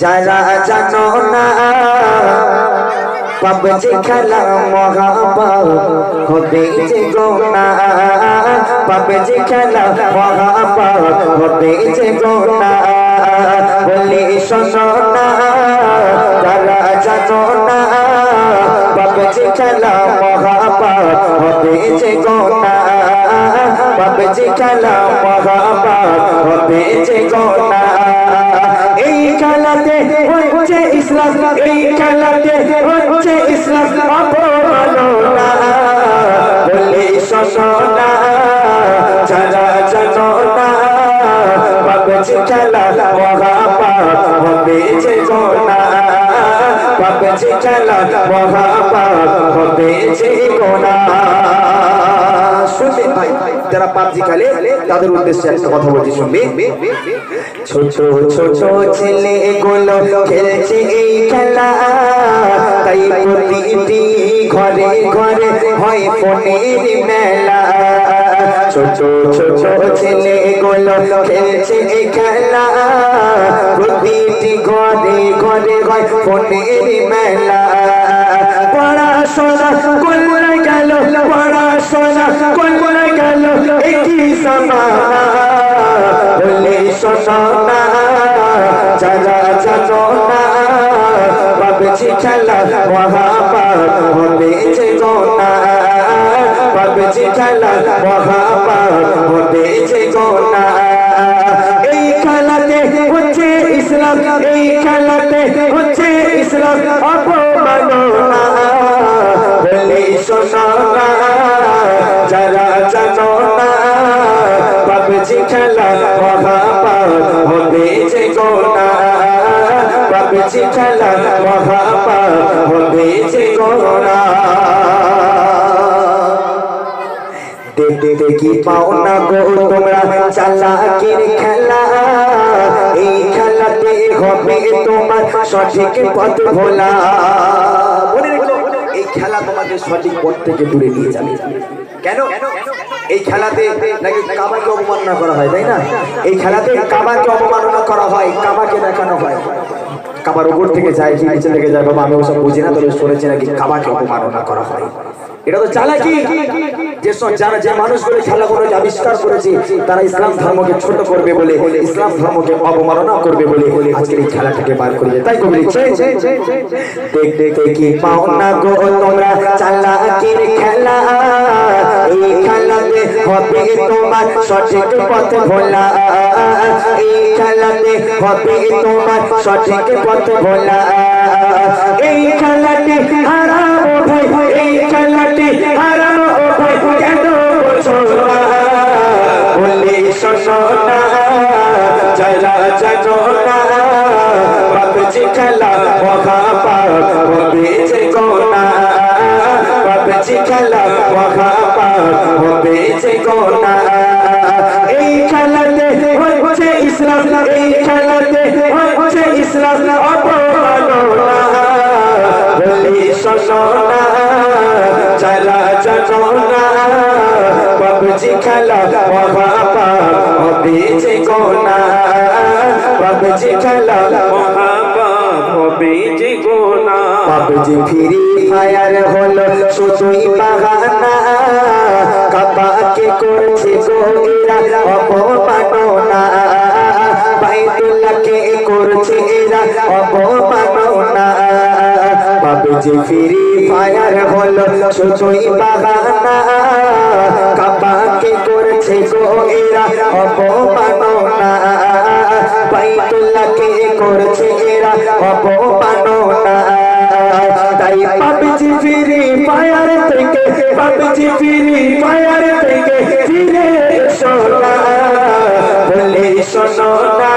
যারা জানো না, পাবজি খেলা মহাপাপ হবে যে গোনা পাবজি খেলা মহাপাপ হবে যে গোনা বলি শোনো না, যারা জানো না, পাবজি খেলা মহাপাপ হবে যে গোনা পাবজি খেলা মহাপাপ হবে যে গোনা খেলাতে হচ্ছে ইসলাম, এই খেলাতে হচ্ছে ইসলাম অপমাননা বলে শোনা যারা জানো না পাবজি খেলা মহাপাপ হবে যে গোনা। পাবজি খেলা মহাপাপ হবে যে গোনা। ভাই যারা পাবজি খেলে তাদের উদ্দেশ্যে একটা কথা বলছি, শুনবে? ঘরে ঘরে হয় ফোনের মেলা। ছেলে গুলো খেলছে খেলা। প্রতিটি ঘরে ঘরে হয় ফোনের মেলা। পড়াশোনা করলে গেল, পড়াশোনা করলে একই সমানা বলে শোনা যারা জানো না পাবজি খেলা মহাপাপ হবে যে গোনা পাবজি খেলা মহাপাপ হবে যে গোনা এই খেলাতে হচ্ছে ইসলাম এই খেলাতে হচ্ছে ইসলাম অপমাননা বলে শোনা যারা জানো না পাবজি কি পাও না গো তোমরা চালাকির খেলা এই খেলাতে হবে তোমার সঠিক পথ ভোলা এই খেলা তোমাকে সঠিক পথ থেকে দূরে নিয়ে যাবে কেন? এই খেলাতে নাকি কাবাকে অবমাননা করা হয়, তাই না? এই খেলাতে কাবাকে অবমাননা করা হয়, কাবাকে দেখানো হয়। কাবার উপর থেকে যায় কি নিচে থেকে যায়, বাবা, আমি ওসব বুঝি না তবে শুনেছি নাকি কাবাকে অপমাননা করা হয়। এটা তো চালাকি। যে সব যারা যে মানুষগুলো খেলাগুলোকে আবিষ্কার করেছে তারা ইসলাম ধর্মকে ছোট করবে বলে ইসলাম ধর্মকে অবমাননা করবে বলে আজকের এই খেলাটাকে বার করে দেয়। তাই কবি দেখ দেখতে কি পাও না গো তোমরা চালাকির খেলা? এই খেলাতে হবে তোমার সঠিক পথ ভোলা। এই খেলাতে হবে তোমার সঠিক পথ ভোলা। এই খেলাতে এই খেলাতে হারাবো ভাই কেন বোঝো না বলে শোনো না যারা জানো না পাবজি খেলা খেলা মহাপাপ হবে যে গোনা এই খেলাতে হচ্ছে ইসলাম, এই খেলাতে হচ্ছে ইসলাম। অপমাননা বলি শোনো না যারা জানো না পাবজি খেলা মহাপাপ হবে যে গোনা পাবজি খেলা মহাপাপ হবে যে গোনা পাবজি ফ্রি ফায়ার হলো শুধুই বাহানা, কাবাকে করছে গোরা অপমাননা, বাইতুল্লাহকে করছে এরা অপমাননা। পাবজি ফ্রি ফায়ার হলো শুধুই বাহানা। কাবাকে করছে গোরা অপমাননা বাইতুল্লাহকে করছে এরা অপমাননা তাই পাবজি ফিরি ফায়ার থেকে পাবজি ফিরি ফায়ার থেকে ফিরে এসো না। বলে শোনো না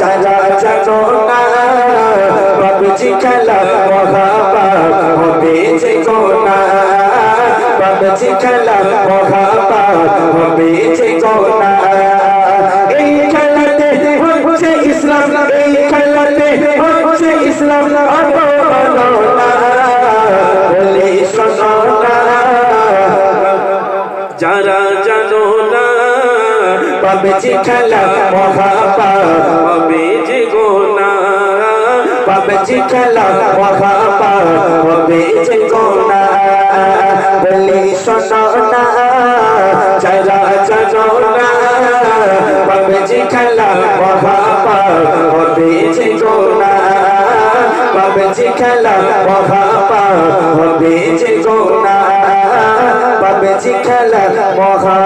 যারা জানো না। পাবজি খেলা মহাপাপ হবে যে গোনা পাবজি খেলা মহাপাপ হবে যে গোনা এই খেলাতে হচ্ছে ইসলাম এই খেলাতে হচ্ছে ইসলাম অপমাননা বলে শোনো না যারা জানো না পাবজি খেলা মহাপাপ হবে যে গোনা পাবজি খেলা মহাপা হবে যে গোনা বলি শোনো না যারা জানো। না পাবজি খেলা মহাপা হবে যে গোনা পাবজি খেলা মহাপা হবে যে গোনা পাবজি খেলা মহা